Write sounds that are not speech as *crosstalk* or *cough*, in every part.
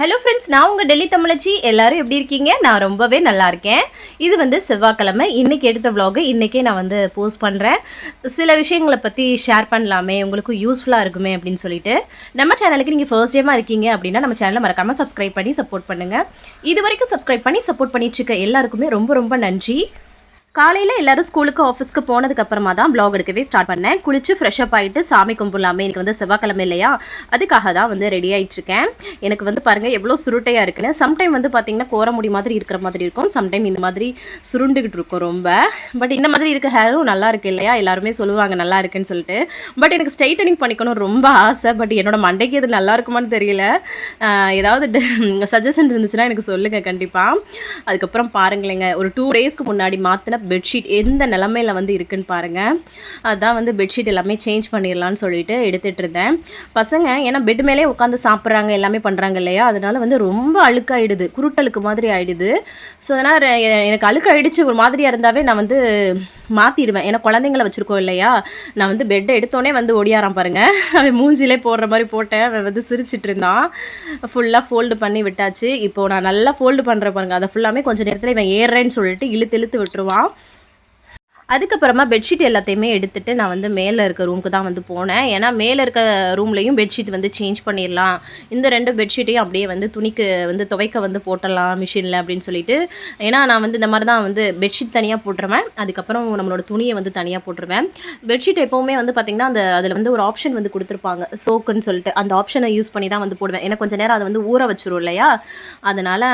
Hello friends நான் உங்கள் டெல்லி தமிழச்சி. எல்லாரும் எப்படி இருக்கீங்க? நான் ரொம்பவே நல்லா இருக்கேன். இது வந்து செவ்வாய்க்கிழமை. இன்றைக்கி எடுத்த விலாகு இன்றைக்கே நான் வந்து போஸ்ட் பண்ணுறேன் சில விஷயங்களை பற்றி ஷேர் பண்ணலாமே. உங்களுக்கு யூஸ்ஃபுல்லாக இருக்குமே அப்படின்னு சொல்லிட்டு. நம்ம சேனலுக்கு நீங்கள் ஃபர்ஸ்ட் டைமாக இருக்கீங்க அப்படின்னா நம்ம சேனலை மறக்காமல் சப்ஸ்கிரைப் பண்ணி சப்போர்ட் பண்ணுங்கள் இது வரைக்கும் சப்ஸ்கிரைப் பண்ணி சப்போர்ட் பண்ணிட்டு இருக்க எல்லாருக்குமே ரொம்ப ரொம்ப நன்றி. காலையில் எல்லாரும் ஸ்கூலுக்கு ஆஃபீஸ்க்கு போனதுக்கு அப்புறமா தான் ப்ளாக் எடுக்கவே ஸ்டார்ட் பண்ணேன். குளிச்சு ஃப்ரெஷ் அப் ஆகிட்டு சாமி கும்பிடலாமே. எனக்கு வந்து செவ்வாய்க்கிழமை இல்லையா? அதுக்காக தான் வந்து ரெடி ஆயிட்டு இருக்கேன். எனக்கு வந்து பாருங்கள் எவ்வளோ சுருட்டையாக இருக்குன்னு. சம்டைம் வந்து பார்த்தீங்கன்னா கோர முடி மாதிரி இருக்கிற மாதிரி இருக்கும். சம்டைம் இந்த மாதிரி சுருண்டுகிட்டு இருக்கும் ரொம்ப. பட் இந்த மாதிரி இருக்க ஹேரும் நல்லா இருக்கு இல்லையா? எல்லாருமே சொல்லுவாங்க நல்லா இருக்குன்னு சொல்லிட்டு. பட் எனக்கு ஸ்ட்ரைட்டனிங் பண்ணிக்கணும் ரொம்ப ஆசை. பட் என்னோட மண்டைக்கு அது நல்லா இருக்குமான்னு தெரியல. ஏதாவது சஜஷன் இருந்துச்சுன்னா எனக்கு சொல்லுங்கள் கண்டிப்பாக அதுக்கப்புறம் பாருங்களேங்க ஒரு டூ டேஸ்க்கு முன்னாடி மாற்றின பெட்ஷீட் எந்த நிலமையில வந்து இருக்குன்னு பாருங்கள் அதான் வந்து பெட்ஷீட் எல்லாமே சேஞ்ச் பண்ணிடலான்னு சொல்லிட்டு எடுத்துகிட்டு இருந்தேன். பசங்க ஏன்னா பெட் மேலே உட்காந்து சாப்பிட்றாங்க எல்லாமே பண்ணுறாங்க இல்லையா? அதனால வந்து ரொம்ப அழுக்காயிடுது. குருட்டழுக்கு மாதிரி ஆகிடுது ஸோ அதனால் எனக்கு அழுக்காயிடுச்சு. ஒரு மாதிரியாக இருந்தாவே நான் வந்து மாற்றிடுவேன் ஏன்னா குழந்தைங்கள வச்சுருக்கோம் இல்லையா? நான் வந்து பெட்டை எடுத்தோடனே வந்து ஒடியாரான் பாருங்கள் அவன் மூஞ்சிலே போடுற மாதிரி போட்டேன். அவன் வந்து சிரிச்சிட்டு இருந்தான். ஃபுல்லாக ஃபோல்டு பண்ணி விட்டாச்சு. இப்போது நான் நல்லா ஃபோல்டு பண்ணுறேன் பாருங்கள் அதை ஃபுல்லாமே கொஞ்சம் நேரத்தில் இவன் ஏறுறேன்னு சொல்லிட்டு இழுத்து இழுத்து விட்டுருவான். அதுக்கப்புறமா பெட்ஷீட் எல்லாத்தையுமே எடுத்துட்டு நான் வந்து மேலே இருக்க ரூமுக்கு தான் வந்து போனேன். ஏன்னா மேலே இருக்க ரூம்லேயும் பெட்ஷீட் வந்து சேஞ்ச் பண்ணிடலாம் இந்த ரெண்டு பெட்ஷீட்டையும் அப்படியே வந்து துணிக்கு வந்து துவைக்க வந்து போட்டலாம் மிஷினில் அப்படின்னு சொல்லிட்டு. ஏன்னா நான் வந்து இந்த மாதிரி தான் வந்து பெட்ஷீட் தனியாக போட்டுருவேன். அதுக்கப்புறம் நம்மளோட துணியை வந்து தனியாக போட்டுருவேன். பெட்ஷீட் எப்போவுமே வந்து பார்த்திங்கன்னா அந்த அதில் வந்து ஒரு ஆப்ஷன் வந்து கொடுத்துருப்பாங்க. சோக்குன்னு சொல்லிட்டு. அந்த ஆப்ஷனை யூஸ் பண்ணி தான் வந்து போடுவேன். ஏன்னா கொஞ்சம் நேரம் அதை வந்து ஊற வச்சிரும் இல்லையா? அதனால்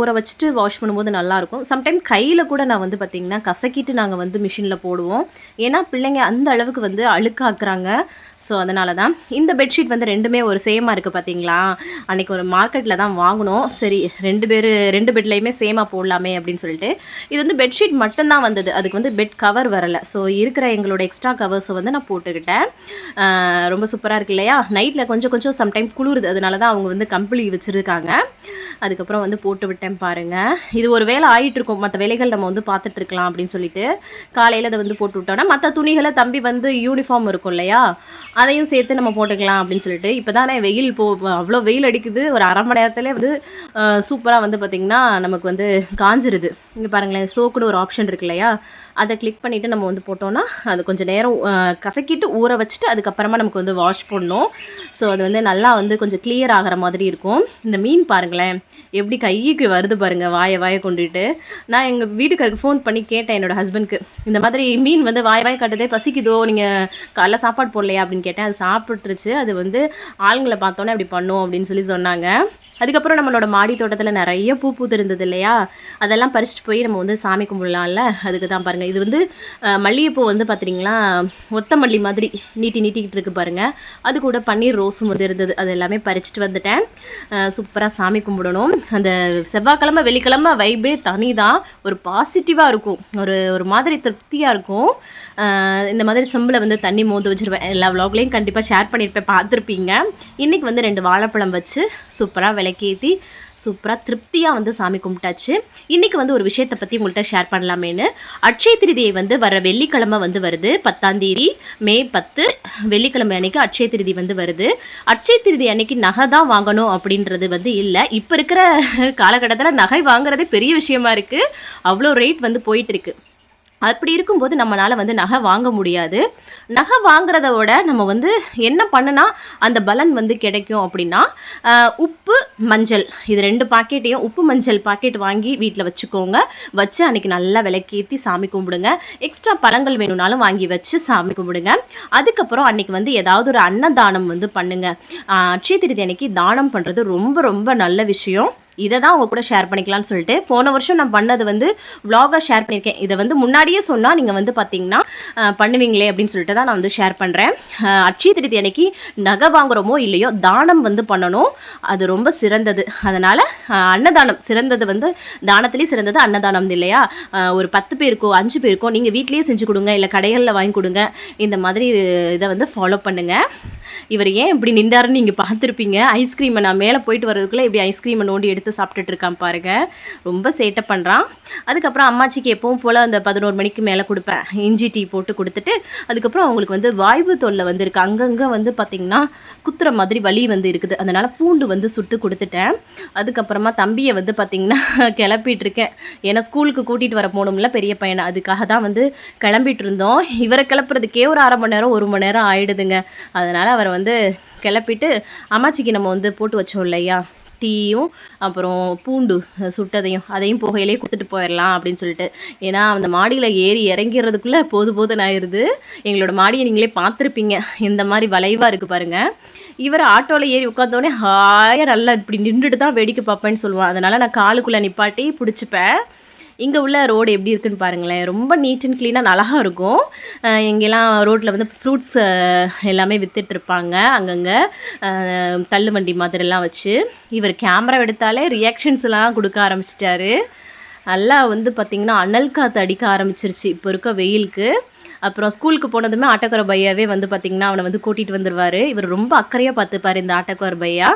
ஊற வச்சுட்டு வாஷ் பண்ணும்போது நல்லாயிருக்கும் சம்டைம் கையில் கூட நான் வந்து பார்த்திங்கன்னா கசக்கிட்டு நாங்கள் வந்து மிஷின் மிஷினில் போடுவோம். ஏன்னா பிள்ளைங்க அந்த அளவுக்கு வந்து அழுக்காக்குறாங்க. ஸோ அதனால தான் இந்த பெட்ஷீட் வந்து ரெண்டுமே ஒரு சேமாக இருக்குது பார்த்தீங்களா அன்றைக்கி ஒரு மார்க்கெட்டில் தான் வாங்கினோம். சரி ரெண்டு பேர் ரெண்டு பெட்லேயுமே சேமாக போடலாமே அப்படின்னு சொல்லிட்டு. இது வந்து பெட்ஷீட் மட்டும்தான் வந்தது. அதுக்கு வந்து பெட் கவர் வரலை. ஸோ இருக்கிற எங்களோட எக்ஸ்ட்ரா கவர்ஸை வந்து நான் போட்டுக்கிட்டேன். ரொம்ப சூப்பராக இருக்கு இல்லையா? நைட்டில் கொஞ்சம் கொஞ்சம் சம்டைம் குளிருது. அதனால தான் அவங்க வந்து கம்பளி வச்சுருக்காங்க. அதுக்கப்புறம் வந்து போட்டு விட்டேன் பாருங்கள் இது ஒரு வேலை ஆயிட்டு இருக்கும் மற்ற வேலைகள் நம்ம வந்து பார்த்துட்ருக்கலாம் அப்படின்னு சொல்லிட்டு. காலையில் அதை வந்து போட்டு விட்டோம்னா மற்ற துணிகளை தம்பி வந்து யூனிஃபார்ம் இருக்கும் இல்லையா? அதையும் சேர்த்து நம்ம போட்டுக்கலாம் அப்படின்னு சொல்லிட்டு. இப்போ தானே வெயில் போ அவ்வளோ வெயில் அடிக்குது. ஒரு அரை மணி நேரத்துலேயே வந்து சூப்பராக வந்து பார்த்திங்கன்னா நமக்கு வந்து காஞ்சிருது. இங்கே பாருங்களேன் சோக்குன்னு ஒரு ஆப்ஷன் இருக்கு இல்லையா? அதை கிளிக் பண்ணிவிட்டு நம்ம வந்து போட்டோன்னா அது கொஞ்சம் நேரம் கசக்கிட்டு ஊற வச்சுட்டு அதுக்கப்புறமா நமக்கு வந்து வாஷ் பண்ணணும் ஸோ அது வந்து நல்லா வந்து கொஞ்சம் கிளியர் ஆகிற மாதிரி இருக்கும். இந்த மீன் பாருங்களேன் எப்படி கைக்கு வருது பாருங்கள் வாயை வாயை கொண்டுட்டு. நான் எங்கள் வீட்டுக்காருக்கு ஃபோன் பண்ணி கேட்டேன் என்னோட ஹஸ்பண்ட்க்கு இந்த மாதிரி மீன் வந்து வாய் வாய் கட்டுதே பசிக்குதோ நீங்கள் காலைல சாப்பாடு போடலையா அப்படின்னு கேட்டேன். அது சாப்பிட்ருச்சு அது வந்து ஆளுங்களை பார்த்தோன்னே அப்படி பண்ணும் அப்படின்னு சொல்லி சொன்னாங்க. அதுக்கப்புறம் நம்மளோட மாடி தோட்டத்தில் நிறைய பூ பூத்து இருந்தது இல்லையா அதெல்லாம் பறிச்சுட்டு போய் நம்ம வந்து சாமி கும்பிடலாம்ல? அதுக்கு தான் பாருங்கள் இது வந்து மல்லிகைப்பூ வந்து பார்த்தீங்களா ஒத்த மல்லி மாதிரி நீட்டி நீட்டிக்கிட்டு இருக்கு பாருங்கள் அது கூட பன்னீர் ரோஸும் வந்து இருந்தது. அது எல்லாமே பறிச்சுட்டு வந்துட்டேன். சூப்பராக சாமி கும்பிடணும். அந்த செவ்வாய்க்கிழமை வெள்ளிக்கிழமை வைபே தனி தான். ஒரு பாசிட்டிவாக இருக்கும். ஒரு ஒரு மாதிரி திருப்தியாக இருக்கும். இந்த மாதிரி செம்பில் வந்து தண்ணி மோந்து வச்சுருவேன் எல்லா vlogலையும் கண்டிப்பாக ஷேர் பண்ணியிருப்பேன் பார்த்துருப்பீங்க. இன்றைக்கி வந்து ரெண்டு வாழைப்பழம் வச்சு சூப்பராக விளக்கேற்றி சூப்பராக திருப்தியாக வந்து சாமி கும்பிட்டாச்சு. இன்றைக்கி வந்து ஒரு விஷயத்தை பற்றி உங்கள்கிட்ட ஷேர் பண்ணலாமேன்னு. அட்சய திருதியை வந்து வர வெள்ளிக்கிழமை வந்து வருது பத்தாம் தேதி. மே பத்து வெள்ளிக்கிழமை அன்னைக்கு அட்சய திருதி வந்து வருது. அட்சய திருதி அன்னைக்கு நகை தான் வாங்கணும் அப்படின்றது வந்து இல்லை. இப்போ இருக்கிற *laughs* காலகட்டத்தில் நகை வாங்குறதே பெரிய விஷயமா இருக்குது அவ்வளோ ரேட் வந்து போயிட்டு இருக்கு. அப்படி இருக்கும்போது நம்மளால் வந்து நகை வாங்க முடியாது. நகை வாங்குறத விட நம்ம வந்து என்ன பண்ணுனா அந்த பலன் வந்து கிடைக்கும் அப்படின்னா உப்பு மஞ்சள். இது ரெண்டு பாக்கெட்டையும் உப்பு மஞ்சள் பாக்கெட் வாங்கி வீட்டில் வச்சுக்கோங்க. வச்சு அன்றைக்கி நல்லா விளக்கேற்றி சாமி கும்பிடுங்க. எக்ஸ்ட்ரா பழங்கள் வேணும்னாலும் வாங்கி வச்சு சாமி கும்பிடுங்க. அதுக்கப்புறம் அன்னைக்கு வந்து ஏதாவது ஒரு அன்னதானம் வந்து பண்ணுங்கள் ஆஹ், அட்சய திருதி அன்னைக்கு தானம் பண்ணுறது ரொம்ப ரொம்ப நல்ல விஷயம். இதை தான் உங்கள் கூட ஷேர் பண்ணிக்கலாம்னு சொல்லிட்டு போன வருஷம் நான் பண்ணது வந்து vlog-ஆ ஷேர் பண்ணியிருக்கேன். இதை வந்து முன்னாடியே சொன்னால் நீங்கள் வந்து பார்த்தீங்கன்னா பண்ணுவீங்களே அப்படின்னு சொல்லிட்டு தான் நான் வந்து ஷேர் பண்ணுறேன் அட்சய திருதி அன்னைக்கு நகை வாங்குறோமோ இல்லையோ தானம் வந்து பண்ணணும். அது ரொம்ப சிறந்தது. அதனால் அன்னதானம் சிறந்தது வந்து தானத்துலேயும் சிறந்தது அன்னதானம் இல்லையா? ஒரு பத்து பேருக்கோ அஞ்சு பேருக்கோ நீங்கள் வீட்லேயே செஞ்சு கொடுங்க இல்லை கடைகளில் வாங்கி கொடுங்க. இந்த மாதிரி இதை வந்து ஃபாலோ பண்ணுங்கள் இவர் ஏன் இப்படி நின்றாருன்னு நீங்கள் பார்த்துருப்பீங்க. ஐஸ்கிரீமை நான் மேலே போயிட்டு வரதுக்குள்ளே இப்படி ஐஸ்கிரீமை நோண்டி எடுத்து எடுத்து சாப்பிட்டுட்டு இருக்கான் பாருங்க. ரொம்ப சேட்டை பண்ணுறான் அதுக்கப்புறம் அம்மாச்சிக்கு எப்பவும் போல் அந்த பதினோரு மணிக்கு மேலே கொடுப்பேன். இஞ்சி டீ போட்டு கொடுத்துட்டு அதுக்கப்புறம் அவங்களுக்கு வந்து வாய்வு தொல்லை வந்து இருக்குது அங்கங்கே வந்து பார்த்திங்கன்னா குத்துற மாதிரி வலி வந்து இருக்குது. அதனால் பூண்டு வந்து சுட்டு கொடுத்துட்டேன். அதுக்கப்புறமா தம்பியை வந்து பார்த்திங்கன்னா *laughs* கிளப்பிட்டு இருக்கேன். ஏன்னா ஸ்கூலுக்கு கூட்டிகிட்டு வர போகணும்ல பெரிய பையனை. அதுக்காக தான் வந்து கிளம்பிட்டு இருந்தோம். இவரை கிளப்புறதுக்கே ஒரு அரை மணி நேரம் ஒரு மணி நேரம் ஆயிடுதுங்க. அதனால் அவரை வந்து கிளப்பிட்டு அம்மாச்சிக்கு நம்ம வந்து போட்டு வச்சோம் இல்லையா? டீயும் அப்புறம் பூண்டு சுட்டதையும் அதையும் புகையிலே கொடுத்துட்டு போயிடலாம் அப்படின்னு சொல்லிட்டு. ஏன்னா அந்த மாடியில் ஏறி இறங்கிறதுக்குள்ளே போது போதுன்னு ஆயிடுது எங்களோட மாடியை நீங்களே பார்த்துருப்பீங்க. இந்த மாதிரி வளைவாக இருக்குது பாருங்கள் இவர் ஆட்டோவில் ஏறி உட்காந்தோடனே ஹாயாக நல்லா இப்படி நின்றுட்டு தான் வேடிக்கை பார்ப்பேன்னு சொல்லுவான். அதனால் நான் காலுக்குள்ளே நிப்பாட்டி பிடிச்சிப்பேன். இங்கே உள்ள ரோடு எப்படி இருக்குன்னு பாருங்களேன். ரொம்ப நீட் அண்ட் க்ளீனாக அழகாக இருக்கும். இங்கெல்லாம் ரோட்டில் வந்து ஃப்ரூட்ஸ் எல்லாமே வித்துட்டு இருப்பாங்க. அங்கங்கே தள்ளு வண்டி மாதிரிலாம் வச்சு. இவர் கேமரா எடுத்தாலே ரியாக்ஷன்ஸ் எல்லாம் கொடுக்க ஆரம்பிச்சிட்டாரு. நல்லா வந்து பார்த்திங்கன்னா அனல் காற்று அடிக்க ஆரம்பிச்சிருச்சு. இப்போ இருக்க வெயிலுக்கு. அப்புறம் ஸ்கூலுக்கு போனதுமே ஆட்டோக்கார பையாவே வந்து பார்த்திங்கன்னா அவனை வந்து கூட்டிகிட்டு வந்துடுவார் இவர் ரொம்ப அக்கறையாக பார்த்துப்பார் இந்த ஆட்டோக்கார பையா.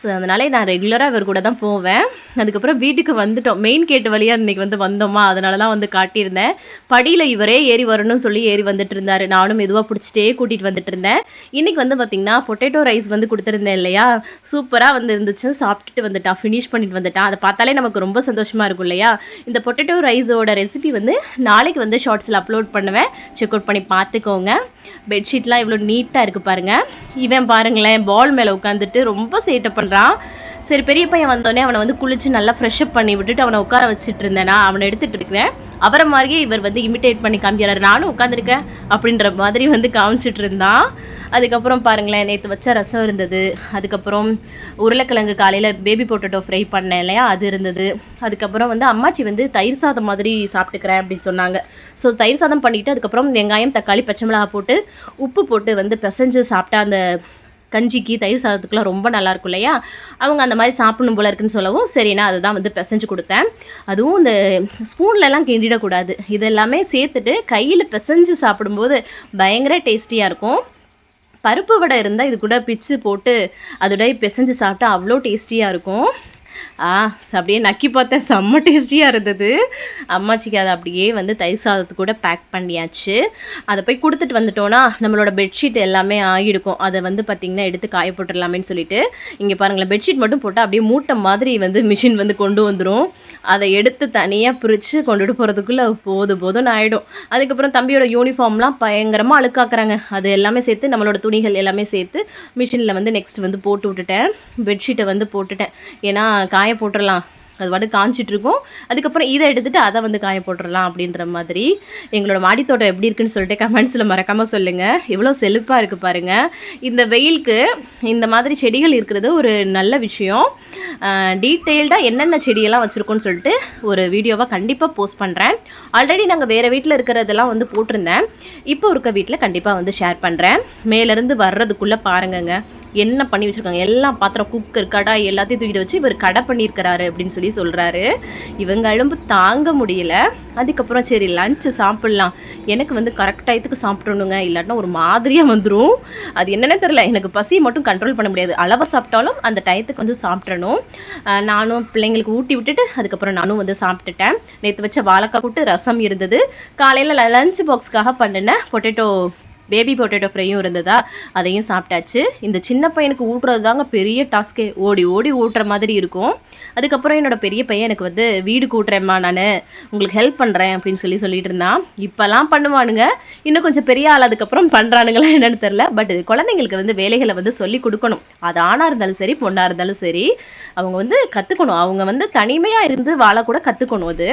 ஸோ அதனால நான் ரெகுலராக இவர் கூட தான் போவேன். அதுக்கப்புறம் வீட்டுக்கு வந்துட்டோம். மெயின் கேட்டு வழியாக இன்றைக்கி வந்து வந்தோமா? அதனால தான் வந்து காட்டியிருந்தேன். படியில் இவரே ஏறி வரணும்னு சொல்லி ஏறி வந்துட்டு இருந்தார். நானும் மெதுவாக பிடிச்சிட்டே கூட்டிகிட்டு வந்துட்டு இருந்தேன். இன்றைக்கி வந்து பார்த்திங்கன்னா பொட்டேட்டோ ரைஸ் வந்து கொடுத்துருந்தேன் இல்லையா? சூப்பராக வந்து இருந்துச்சு. சாப்பிட்டுட்டு வந்துட்டான். ஃபினிஷ் பண்ணிட்டு வந்துட்டான். அதை பார்த்தாலே நமக்கு ரொம்ப சந்தோஷமாக இருக்கும் இல்லையா? இந்த பொட்டேட்டோ ரைஸோட ரெசிபி வந்து நாளைக்கு வந்து ஷார்ட்ஸில் அப்லோட் பண்ணுவேன். செக் அவுட் பண்ணி பார்த்துக்கோங்க. பெட்ஷீட்லாம் இவ்வளோ நீட்டாக இருக்குது பாருங்கள் இவன் பாருங்களேன் பால் மேலே உட்காந்துட்டு ரொம்ப சேட்டை பண்ணுறான் சரி பெரிய பையன் வந்தோடனே அவனை வந்து குளிச்சு நல்லா ஃப்ரெஷ்அப் பண்ணி விட்டுட்டு அவனை உட்கார வச்சுட்டு இருந்தேனா அவனை எடுத்துகிட்டு இருக்கிறேன். அவரை மாதிரியே இவர் வந்து இமிட்டேட் பண்ணி காமிக்கிறாரு. நானும் உட்காந்துருக்கேன் அப்படின்ற மாதிரி வந்து காமிச்சிட்டு இருந்தான் அதுக்கப்புறம் பாருங்களேன் நேற்று வச்ச ரசம் இருந்தது. அதுக்கப்புறம் உருளைக்கிழங்கு காலையில் பேபி பொட்டேட்டோ ஃப்ரை பண்ணேன் இல்லையா? அது இருந்தது. அதுக்கப்புறம் வந்து அம்மாச்சி வந்து தயிர் சாதம் மாதிரி சாப்பிட்டுக்கிறேன் அப்படின்னு சொன்னாங்க. ஸோ தயிர் சாதம் பண்ணிவிட்டு அதுக்கப்புறம் வெங்காயம் தக்காளி பச்சை மிளகா போட்டு உப்பு போட்டு வந்து பிசைஞ்சு சாப்பிட்டா அந்த கஞ்சிக்கு தயிர் சாதத்துக்குலாம் ரொம்ப நல்லா இருக்கும் இல்லையா? அவங்க அந்த மாதிரி சாப்பிடணும் போல இருக்குன்னு சொல்லவும் சரி நான் அதை தான் வந்து பிசைஞ்சு கொடுத்தேன். அதுவும் இந்த ஸ்பூன்லலாம் கிண்டிடக்கூடாது. இது எல்லாமே சேர்த்துட்டு கையில் பிசைஞ்சு சாப்பிடும்போது பயங்கர டேஸ்டியாக இருக்கும். பருப்பு வடை இருந்தால் இது கூட பிச்சு போட்டு அதோடய பிசைஞ்சு சாப்பிட்டா அவ்வளோ டேஸ்டியாக இருக்கும். ஆ அப்படியே நக்கி பார்த்தேன். செம்ம டேஸ்டியாக இருந்தது. அம்மாச்சிக்கு அதை அப்படியே வந்து தயிர் சாதத்து கூட பேக் பண்ணியாச்சு. அதை போய் கொடுத்துட்டு வந்துட்டோன்னா நம்மளோட பெட்ஷீட் எல்லாமே ஆகிடுக்கும் அதை வந்து பார்த்திங்கன்னா எடுத்து காய போட்டுடலாமேன்னு சொல்லிட்டு இங்கே பாருங்களேன் பெட்ஷீட் மட்டும் போட்டால் அப்படியே மூட்டை மாதிரி வந்து மிஷின் வந்து கொண்டு வந்துடும் அதை எடுத்து தனியாக பிரித்து கொண்டுட்டு போகிறதுக்குள்ளே போதும் போதும்னு ஆகிடும் அதுக்கப்புறம் தம்பியோட யூனிஃபார்ம்லாம் பயங்கரமாக அழுக்காக்குறாங்க. அது எல்லாமே சேர்த்து நம்மளோட துணிகள் எல்லாமே சேர்த்து மிஷினில் வந்து நெக்ஸ்ட் வந்து போட்டு விட்டுட்டேன். பெட்ஷீட்டை வந்து போட்டுட்டேன். ஏன்னா காய போட்டுடலாம் அது பாட்டு காஞ்சிட்ருக்கும். அதுக்கப்புறம் இதை எடுத்துகிட்டு அதை வந்து காய போட்டுடலாம் அப்படின்ற மாதிரி. எங்களோட மாடித்தோட்டம் எப்படி இருக்குன்னு சொல்லிட்டு கமெண்ட்ஸில் மறக்காமல் சொல்லுங்கள் எவ்வளோ செழிப்பாக இருக்குது பாருங்கள் இந்த வெயிலுக்கு இந்த மாதிரி செடிகள் இருக்கிறது ஒரு நல்ல விஷயம். டீட்டெயில்டாக என்னென்ன செடியெல்லாம் வச்சுருக்கோன்னு சொல்லிட்டு ஒரு வீடியோவாக கண்டிப்பாக போஸ்ட் பண்ணுறேன் ஆல்ரெடி நாங்கள் வேறு வீட்டில் இருக்கிறதெல்லாம் வந்து போட்டிருந்தேன். இப்போ இருக்க வீட்டில் கண்டிப்பாக வந்து ஷேர் பண்ணுறேன் மேலேருந்து வர்றதுக்குள்ளே பாருங்கங்க. என்ன பண்ணி வச்சுருக்காங்க? எல்லாம் பாத்திரம் குக்கர் கடாய் எல்லாத்தையும் தூக்கிட்டு வச்சு இவர் கடை பண்ணியிருக்கிறாரு அப்படின்னு சொல்லி சொல்கிறாரு இவங்க அழும்பு தாங்க முடியல. அதுக்கப்புறம் சரி லஞ்சு சாப்பிட்லாம். எனக்கு வந்து கரெக்ட் டயத்துக்கு சாப்பிட்றணுங்க இல்லாட்டினா ஒரு மாதிரியாக வந்துடும் அது என்னென்ன தெரில எனக்கு பசி மட்டும் கண்ட்ரோல் பண்ண முடியாது. அளவாக சாப்பிட்டாலும் அந்த டயத்துக்கு வந்து சாப்பிட்றணும் நானும் பிள்ளைங்களுக்கு ஊட்டி விட்டுட்டு அதுக்கப்புறம் நானும் வந்து சாப்பிட்டுட்டேன். நேற்று வச்ச வாழைக்காய் கூட்டு ரசம் இருந்தது. காலையில் லஞ்ச் பாக்ஸ்க்காக பண்ணினேன் பொட்டேட்டோ பேபி பொட்டேட்டோ ஃப்ரையும் இருந்ததா? அதையும் சாப்பிட்டாச்சு. இந்த சின்ன பையனுக்கு ஊட்டுறது தாங்க பெரிய டாஸ்க்கே ஓடி ஓடி ஊட்டுற மாதிரி இருக்கும். அதுக்கப்புறம் என்னோட பெரிய பையன் எனக்கு வந்து வீடு கூட்டுறேம்மா நான். உங்களுக்கு ஹெல்ப் பண்ணுறேன் அப்படின்னு சொல்லி சொல்லிட்டு இருந்தான். இப்போல்லாம் பண்ணுவானுங்க. இன்னும் கொஞ்சம் பெரிய ஆள் அதுக்கப்புறம் பண்ணுறானுங்களா என்னன்னு தெரில பட் குழந்தைங்களுக்கு வந்து வேலைகளை வந்து சொல்லி கொடுக்கணும். அது ஆணாக இருந்தாலும் சரி பொண்ணாக இருந்தாலும் சரி அவங்க வந்து கற்றுக்கணும் அவங்க வந்து தனிமையாக இருந்து வாழக்கூட கற்றுக்கணும் அது.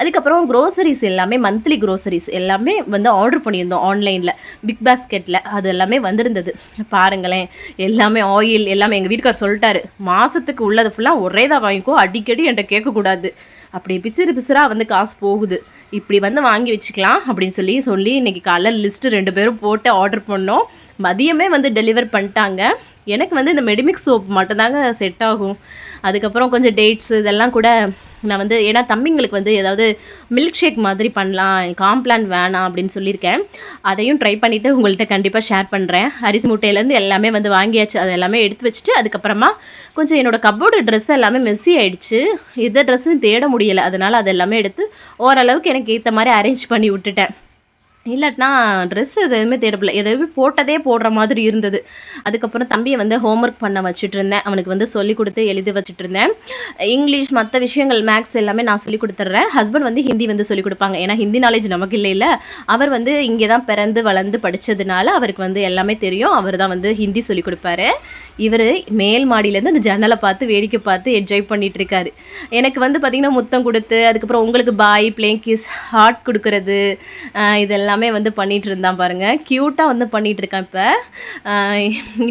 அதுக்கப்புறம் க்ரோசரிஸ் எல்லாமே மந்த்லி க்ரோசரிஸ் எல்லாமே வந்து ஆர்டர் பண்ணியிருந்தோம் ஆன்லைனில் பிக் பாஸ்கெட்டில் அது எல்லாமே வந்திருந்தது. பாருங்களேன் எல்லாமே ஆயில் எல்லாமே எங்கள் வீட்டுக்கார் சொல்லிட்டாரு. மாதத்துக்கு உள்ளது ஃபுல்லாக ஒரே தான் வாங்கிக்கோ அடிக்கடி என்கிட்ட கேட்கக்கூடாது. அப்படி பிசிறு பிசிறாக வந்து காசு போகுது. இப்படி வந்து வாங்கி வச்சுக்கலாம் அப்படின்னு சொல்லி சொல்லி இன்னைக்கு காலைல லிஸ்ட்டு ரெண்டு பேரும் போட்டு ஆர்டர் பண்ணோம். மதியமே வந்து டெலிவர் பண்ணிட்டாங்க. எனக்கு வந்து இந்த மெடிமிக் சோப் மட்டும்தாங்க செட் ஆகும். அதுக்கப்புறம் கொஞ்சம் டேட்ஸ் இதெல்லாம் கூட நான் வந்து ஏன்னா தம்பிங்களுக்கு வந்து ஏதாவது மில்க் ஷேக் மாதிரி பண்ணலாம் காம்ப்ளான் வேணாம் அப்படின்னு சொல்லியிருக்கேன். அதையும் ட்ரை பண்ணிவிட்டு உங்கள்கிட்ட கண்டிப்பாக ஷேர் பண்ணுறேன் அரிசி மூட்டையிலேருந்து எல்லாமே வந்து வாங்கியாச்சு. அது எல்லாமே எடுத்து வச்சுட்டு அதுக்கப்புறமா கொஞ்சம் என்னோடய கப்போர்டு ட்ரெஸ் எல்லாமே மெஸ்ஸி ஆகிடுச்சு எந்த ட்ரெஸ்ஸும் தேட முடியலை. அதனால் அது எல்லாமே எடுத்து ஓரளவுக்கு எனக்கு ஏற்ற மாதிரி அரேஞ்ச் பண்ணி விட்டுட்டேன். இல்லாட்டினா ட்ரெஸ் எதுவுமே தேடப்பில்ல எதுவுமே போட்டதே போடுற மாதிரி இருந்தது. அதுக்கப்புறம் தம்பியை வந்து ஹோம்ஒர்க் பண்ண வச்சுட்டு இருந்தேன் அவனுக்கு வந்து சொல்லி கொடுத்து எழுதி வச்சுட்டு இருந்தேன் இங்கிலீஷ் மற்ற விஷயங்கள் மேக்ஸ் எல்லாமே நான் சொல்லி கொடுத்துட்றேன். ஹஸ்பண்ட் வந்து ஹிந்தி வந்து சொல்லி கொடுப்பாங்க. ஏன்னா ஹிந்தி நாலேஜ் நமக்கு இல்லை இல்லை அவர் வந்து இங்கே தான் பிறந்து வளர்ந்து படித்ததுனால அவருக்கு வந்து எல்லாமே தெரியும். அவர் தான் வந்து ஹிந்தி சொல்லி கொடுப்பாரு. இவர் மேல் மாடியிலேருந்து அந்த ஜன்னலை பார்த்து வேடிக்கை பார்த்து என்ஜாய் பண்ணிட்டு இருக்காரு எனக்கு வந்து பார்த்திங்கன்னா முத்தம் கொடுத்து அதுக்கப்புறம் உங்களுக்கு பாய் பிளேங் கிஸ் ஹார்ட் கொடுக்கறது இதெல்லாம் எல்லாமே வந்து பண்ணிகிட்டு இருந்தான் பாருங்க. க்யூட்டாக வந்து பண்ணிகிட்டு இருக்கேன் இப்போ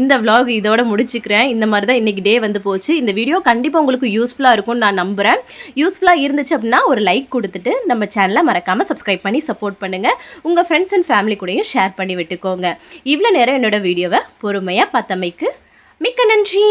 இந்த vlog இதோட முடிச்சுக்கிறேன். இந்த மாதிரி தான் இன்னைக்கு டே வந்து போச்சு. இந்த வீடியோ கண்டிப்பாக உங்களுக்கு யூஸ்ஃபுல்லாக இருக்கும்னு நான் நம்புகிறேன் யூஸ்ஃபுல்லாக இருந்துச்சு அப்படின்னா ஒரு லைக் கொடுத்துட்டு நம்ம சேனலை மறக்காமல் சப்ஸ்கிரைப் பண்ணி சப்போர்ட் பண்ணுங்கள் உங்கள் ஃப்ரெண்ட்ஸ் அண்ட் ஃபேமிலி கூடயும் ஷேர் பண்ணி விட்டுக்கோங்க. இவ்வளோ நேரம் என்னோட வீடியோவை பொறுமையாக பார்த்தமைக்கு மிக்க நன்றி.